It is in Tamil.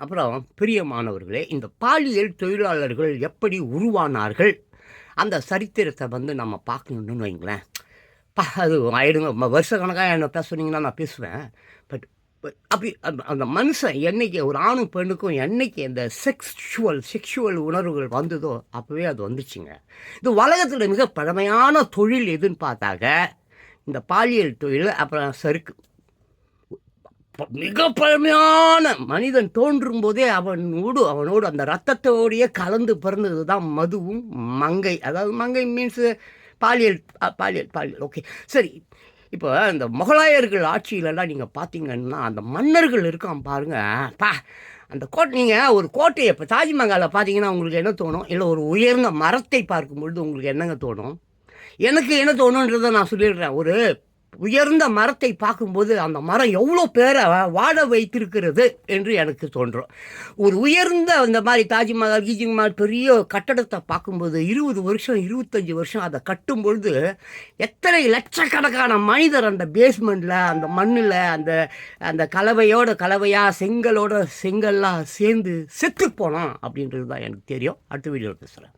அப்புறம் பிரியமானவர்களே இந்த பாலியல் தொழிலாளர்கள் எப்படி உருவானார்கள்? அந்த சரித்திரத்தை வந்து நம்ம பார்க்கணுன்னு வைங்களேன். பா அது ஆயிடுங்க. வருஷ கணக்காக என்ன பேச சொன்னீங்கன்னா நான் பேசுவேன். பட் அப்படி அந்த- மனுஷன் என்னைக்கு ஒரு ஆணும் பெண்ணுக்கும் என்னைக்கு இந்த செக்ஷுவல் செக்ஷுவல் உணர்வுகள் வந்ததோ அப்போவே அது வந்துச்சுங்க. இது உலகத்தில் மிக பழமையான தொழில் எதுன்னு பார்த்தாக்க இந்த பாலியல் தொழில் அப்புறம் சறுக்கு மிக பழமையான மனிதன் தோன்றும் போதே அவனோடு அவனோடு அந்த ரத்தத்தோடையே கலந்து பிறந்தது தான் மதுவும் மங்கை. அதாவது மங்கை மீன்ஸ் பாலியல் பாலியல் பாலியல். ஓகே சரி. இப்போ இந்த முகலாயர்கள் ஆட்சியிலலாம் நீங்கள் பார்த்தீங்கன்னா அந்த மன்னர்கள் இருக்கான் பாருங்கள் பா அந்த கோட்டை நீங்கள் ஒரு கோட்டையை இப்போ தாஜ்மஹாலை பார்த்தீங்கன்னா உங்களுக்கு என்ன தோணும்? இல்லை ஒரு உயர்ந்த மரத்தை பார்க்கும் பொழுது உங்களுக்கு என்னங்க தோணும்? எனக்கு என்ன தோணுன்றதை நான் சொல்லிடுறேன். ஒரு உயர்ந்த மரத்தை பார்க்கும்போது அந்த மரம் எவ்வளோ பேரை வாழ வைத்திருக்கிறது என்று எனக்கு தோன்றும். ஒரு உயர்ந்த அந்த மாதிரி தாஜ்மஹால் கீஜ்மஹால் பெரிய கட்டடத்தை பார்க்கும்போது இருபது வருஷம் இருபத்தஞ்சி வருஷம் அதை கட்டும் பொழுது எத்தனை லட்சக்கணக்கான மனிதர் அந்த பேஸ்மெண்ட்டில் அந்த மண்ணில் அந்த அந்த கலவையோட கலவையாக செங்கலோட செங்கல்லாம் சேர்ந்து செத்து போனோம் அப்படின்றது தான் எனக்கு தெரியும். அடுத்த வீடியோவில் பேசுகிறேன்